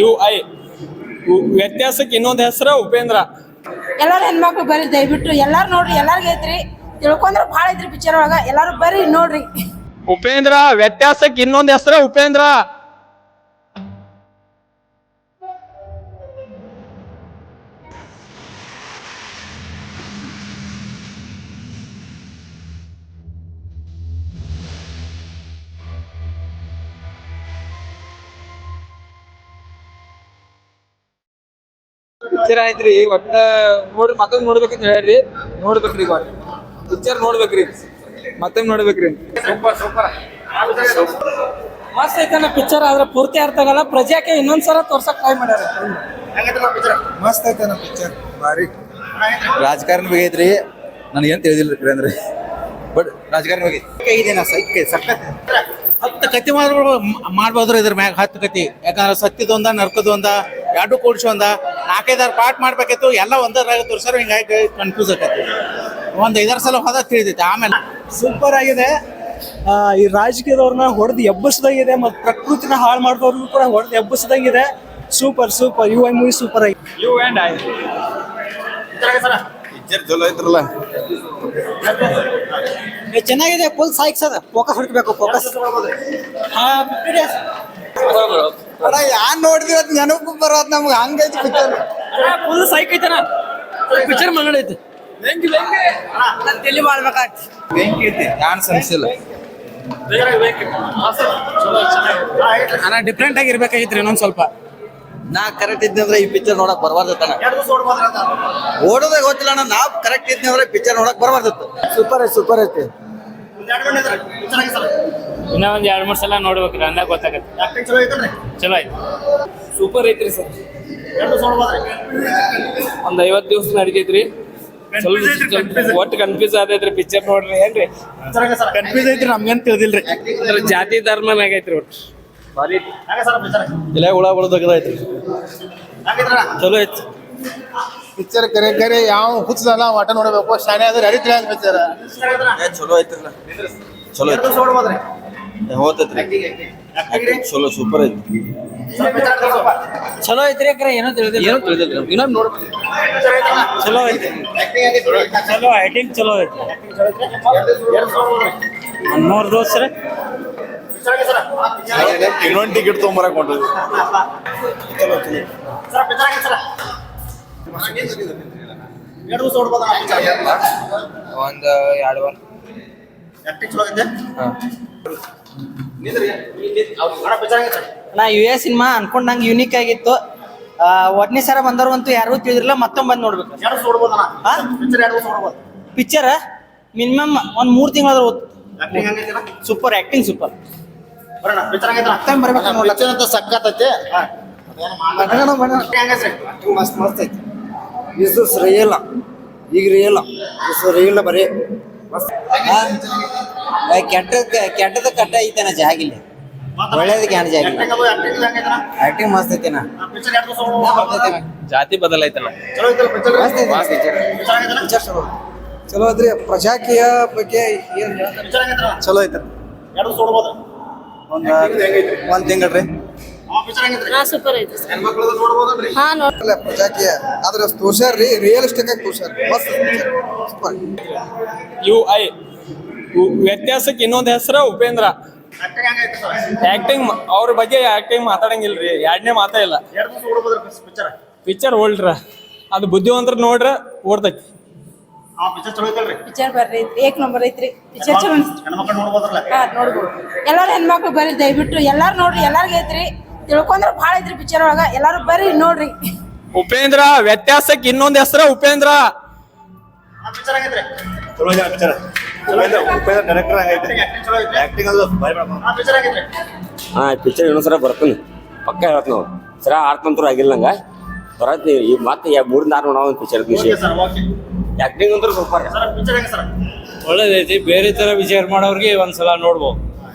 You I. ವ್ಯತ್ಯಾಸಕ್ಕೆ ಇನ್ನೊಂದು ಹೆಸರು ಉಪೇಂದ್ರ. ಎಲ್ಲಾರು ಹೆಣ್ಮಕ್ಳು ಬರ್ರಿ ದಯವಿಟ್ಟು ಎಲ್ಲಾರು ನೋಡ್ರಿ ಎಲ್ಲಾರ್ಗ ಐತ್ರಿ. ತಿಳ್ಕೊಂಡ್ರ ಭಾಳ ಐತ್ರಿ ಪಿಕ್ಚರ್ ಒಳಗ. ಎಲ್ಲಾರು ಬರ್ರಿ ನೋಡ್ರಿ. ಉಪೇಂದ್ರ ವ್ಯತ್ಯಾಸಕ್ಕೆ ಇನ್ನೊಂದು ಹೆಸರು ಉಪೇಂದ್ರ. ಪಿಕ್ಚರ್ ಆಯ್ತ್ರಿ ಒಟ್ಟ ನೋಡ್ರಿ ಮತ್ತೊಂದ್ ನೋಡ್ಬೇಕಂತ ಹೇಳ್ರಿ. ನೋಡ್ಬೇಕ್ರಿ ಈಗ ಪಿಕ್ಚರ್ ನೋಡ್ಬೇಕ್ರಿ. ಮತ್ತೊಮ್ಮೆ ನೋಡ್ಬೇಕ್ರಿ. ಮಸ್ತ್ ಐತನ ಪಿಕ್ಚರ್ ಆದ್ರೆ ಪೂರ್ತಿ ಅರ್ಥ ಆಗಲ್ಲ. ಪ್ರಜಾಕ್ಕೆ ಇನ್ನೊಂದ್ಸಲ ತೋರ್ಸಕ್ ಟ್ರೈ ಮಾಡ್ಯಾರ. ಮಸ್ತ್ ಐತನ ಪಿಕ್ಚರ್ ಭಾರಿ. ರಾಜಕಾರಣ ಬಗ್ಗೆ ಐತ್ರಿ. ನನಗೇನು ತಿಳಿದಿಲ್ಲ ಅಂದ್ರೆ. ಬಟ್ ರಾಜಕಾರಣ ಬಗ್ಗೆ. ಇದೇನಾ ಸೈಕ್ ಹತ್ತು ಕತಿ ಮಾಡ್ಬೋದು ಮಾಡ್ಬೋದ್ರಿ ಇದ್ರ ಮ್ಯಾಗ ಹತ್ತು ಕತಿ ಯಾಕಂದ್ರೆ ಸತ್ಯದೊಂದ ನರ್ಕದೊಂದ ಎರಡು ಕೂಡ್ಸೊಂದ ನಾಲ್ಕೈದಾರು ಪಾರ್ಟ್ ಮಾಡ್ಬೇಕಿತ್ತು ಎಲ್ಲ ಒಂದರಾಗ ತೋರಿಸೋರು ಹಿಂಗಾಗಿ ಕನ್ಫ್ಯೂಸ್ ಆಕತಿ. ಒಂದು ಐದಾರು ಸಲ ಹೋದ ತಿಳಿದೈತೆ ಆಮೇಲೆ. ಸೂಪರ್ ಆಗಿದೆ. ಈ ರಾಜಕೀಯದವ್ರನ್ನ ಹೊಡೆದು ಎಬ್ಬಿಸ್ದಂಗಿದೆ ಮತ್ತು ಪ್ರಕೃತಿನ ಹಾಳು ಮಾಡಿದವ್ರಿಗೂ ಕೂಡ ಹೊಡೆದು ಎಬ್ಬಿಸ್ದಂಗಿದೆ. Super super U I movie super ಆಗಿದೆ. ಯು ಅಂಡ್ ಐ ಚಲೋ ಐತ್ರಲ್ಲ. ಚೆನ್ನಾಗಿದೆ ಫುಲ್ ಸಾಯ್ಸ್ ಅದ ಫೋಕಸ್ ಹೊಡ್ಬೇಕು ಫೋಕಸ್ ಯಾನ್ ನೋಡಿದ್ವಿ ಅದ್ ನೆನಪು ಬರೋದ್ ನಮ್ಗೆ ಹಂಗೈತಿ ಪಿಕ್ಚರ್ ಫುಲ್ ಸೈಕ್ ಐತನ ಪಿಕ್ಚರ್ ಮಂಗಳೈತಿ ಐತಿ. ತಲೆ ಮಾಡ್ಬೇಕಾಯ್ತು. ಬೆಂಕಿ ಐತಿ ಯಾನ್ ಅನ್ಸಿಲ್ಲ ಅಣ್ಣ ಡಿಫ್ರೆಂಟ್ ಆಗಿ ಇರ್ಬೇಕಾಗಿತ್ರಿ ಇನ್ನೊಂದ್ ಸ್ವಲ್ಪ. ನಾ ಕರೆಕ್ಟ್ ಇದ್ದೆ ಅಂದ್ರೆ ಈ ಪಿಕ್ಚರ್ ನೋಡಕ್ ಬರಬಾರ್ದತ್ತಣ ಓಡೋದೇ ಗೊತ್ತಿಲ್ಲ ಅಣ್ಣ ನಾ ಕರೆಕ್ಟ್ ಇದ್ನಂದ್ರೆ ಅಂದ್ರೆ ಪಿಕ್ಚರ್ ನೋಡಕ್ ಬರಬಾರ್ದಿತ್ತು. ಸೂಪರ್ ಐತಿ ಸೂಪರ್ ಐತಿ. ಇನ್ನ ಒಂದ್ ಎರಡ್ ಮೂರ್ ಸಲ ನೋಡ್ಬೇಕ್ರಿ ಅಂದಾಗ ಗೊತ್ತಾಗತ್ತೆ. ಚಲೋ ಆಯ್ತು. ಸೂಪರ್ ಐತ್ರಿ ಸರ್. ಒಂದ್ ಐವತ್ ದಿವಸ ನಡೀತೈತ್ರಿ ಒಟ್ಟು ಕನ್ಫ್ಯೂಸ್ ಆದೈತ್ರಿ ಪಿಕ್ಚರ್ ನೋಡ್ರಿ ಏನ್ರಿ? ಕನ್ಫ್ಯೂಸ್ ಐತ್ರಿ ನಮ್ಗೇನ್ ತಿಳಿದಿಲ್ರಿ? ಜಾತಿ ಧರ್ಮ ನಾಗ ಐತ್ರಿ ಒಟ್ಟು ಇಲ್ಲ ಹುಳ ಬಿಡೋದೈತ್ರಿ ಚಲೋ ಐತಿ ಪಿಕ್ಚರ್ ಕರೆ ಕರೆ ಯಾವ ಹುಚ್ಚದಲ್ಲ ಆಟ ನೋಡಬೇಕು. ಶಾನೆ ಆದ್ರೆ ಅಂತ ಪಿಕ್ಚರ್ ಏ, ಚಲೋ ಐತ್ರಲ್ಲ. ಚಲೋ ಐತಿ ಏ, ಹೋತೈತ್ರಿ. ಚಲೋ ಸೂಪರ್ ಐತಿ ಚಲೋ ಐತ್ರಿ ಕರೆ ಏನೋ ತಿಳಿದಿಲ್ಲ. ಏನೋ ತಿಳಿದಿಲ್ಲ. ಇನ್ನೊಂದು ನೋಡ್ಬೇಕು ಚಲೋ ಐತಿ ಚಲೋ ಐಟಿಂಗ್ ಚಲೋ ಐತಿ ಮೂರ್ ದೋಸ್ತ್ರ ಇನ್ನೊಂದು ಟಿಕೆಟ್ ತೊಗೊಂಬರಕ್ ಹೊಂಟದ್ವಿ. ಒಂದ್ ಎರಡು ವಾರ. ನಾ ಯು ಎಸ್ ಸಿನಿಮಾ ನಂಗೆ ಯುನಿಕ್ ಆಗಿತ್ತು. ಒಟ್ನೇ ಸರ ಬಂದವ್ರಂತೂ ಯಾರು ತಿಳಿದಿರಲ್ಲ ಮತ್ತೊಮ್ಮೆ ಬಂದು ನೋಡ್ಬೇಕು. ಪಿಕ್ಚರ್ ಮಿನಿಮಮ್ ಒಂದ್ ಮೂರ್ ತಿಂಗಳಾದ್ರೂ ಸೂಪರ್ ಆಕ್ಟಿಂಗ್ ಸೂಪರ್ ಬರೋಣ ಅಂತ ಸಕ್ಕತ್ತೈತೆ ಮಸ್ತ್ ಮಸ್ತ್ ಐತಿ. ಇದು ಇಲ್ಲ ಈಗ ರಿಯಲ್ ಇದು ರಿಯಲ್ ಬರೀ. ಕೆಟ್ಟ ಕೆಟ್ಟದ ಕಟ್ಟ ಐತನ ಜಾಗಿಲ್ಲ ಒಳ್ಳೇದಕ್ಕೆ ಏನು ಜಾಗಿಲ್ಲ ಆಕ್ಟಿಂಗ್ ಮಸ್ತ್ ಐತೆನ? ಜಾತಿ ಬದಲಾಯ್ತಲ್ಲ ಚಲೋ ಐತ್ರಿ ಪ್ರಜಾಕೀಯ ಬಗ್ಗೆ ಏನು ಚಲೋ ಐತೆ. ಒಂದು ಒಂದು ತಿಂಗಳು ತಿಂಗಳ್ರಿ ಹಾ ಸೂಪರ್ ಐತಿ ಹಾ ನೋಡ್ ಅಲ್ಲ ಪ್ರಜಾಕೀಯ ಆದ್ರೆ ತೋರ್ಸ್ಯಾರ್ರಿ ರಿಯಲಿಸ್ಟಿಕ್ ಆಗಿ ತೋರ್ಸ್ಯಾರ ಮಸ್ತ್ ಸೂಪರ್ ಯು ಐ ವ್ಯತ್ಯಾಸಕ್ಕೆ ಇನ್ನೊಂದು ಹೆಸರು ಉಪೇಂದ್ರ. ಆಕ್ಟಿಂಗ್ ಅವ್ರ ಬಗ್ಗೆ ಆಕ್ಟಿಂಗ್ ಮಾತಾಡಂಗಿಲ್ರಿ ಎರಡನೇ ಮಾತಾ ಇಲ್ಲ. ಪಿಕ್ಚರ್ ಓಲ್ಡ್ರ ಅದು ಬುದ್ಧಿವಂತರ ನೋಡ್ರ ಓಡ್ತೈತಿ. ಪಿಕ್ಚರ್ ಬರ್ರಿ ಏಕ್ ನಂಬರ್ ಐತ್ರಿ. ಪಿಕ್ಚರ್ ಚಲೋ ಹಾ ನೋಡ್ಬೋದು. ಎಲ್ಲಾರು ಹೆಣ್ಮಕ್ಳು ಬರ್ರಿ ದಯವಿಟ್ಟು ಎಲ್ಲಾರು ನೋಡ್ರಿ ಎಲ್ಲಾರ್ಗ ಐತ್ರಿ. ತಿಳ್ಕೊಂಡ್ರ ಭಾಳ ಐತ್ರಿ ಪಿಕ್ಚರ್ ಒಳಗ. ಎಲ್ಲಾರು ಬರ್ರಿ ನೋಡ್ರಿ. ಉಪೇಂದ್ರ ವ್ಯತ್ಯಾಸಕ್ಕೆ ಇನ್ನೊಂದ್ ಹೆಸರ ಉಪೇಂದ್ರ. ಹಾ ಪಿಕ್ಚರ್ ಇನ್ನೊಂದ್ಸಲ ಬರ್ತೀನಿ. ಪಕ್ಕ ಹೇಳತ್ ನಾವು ಸರ ಆರ್ತಂತ್ರ ಆಗಿಲ್ಲ ನಂಗೆ. ಬರತ್ನಿ. ಈಗ ಮತ್ತೆ ಯಾ ಮೂರಿಂದ ಆರು ನೋಡೋ ಒಂದು ಪಿಕ್ಚರ್ ಆಕ್ಟಿಂಗ್ ಅಂತೂ ಸೂಪರ್ ಒಳ್ಳೇದೈತಿ. ಬೇರೆ ತರ ವಿಚಾರ ಮಾಡೋರ್ಗೆ ಒಂದ್ಸಲ ನೋಡ್ಬೋದು.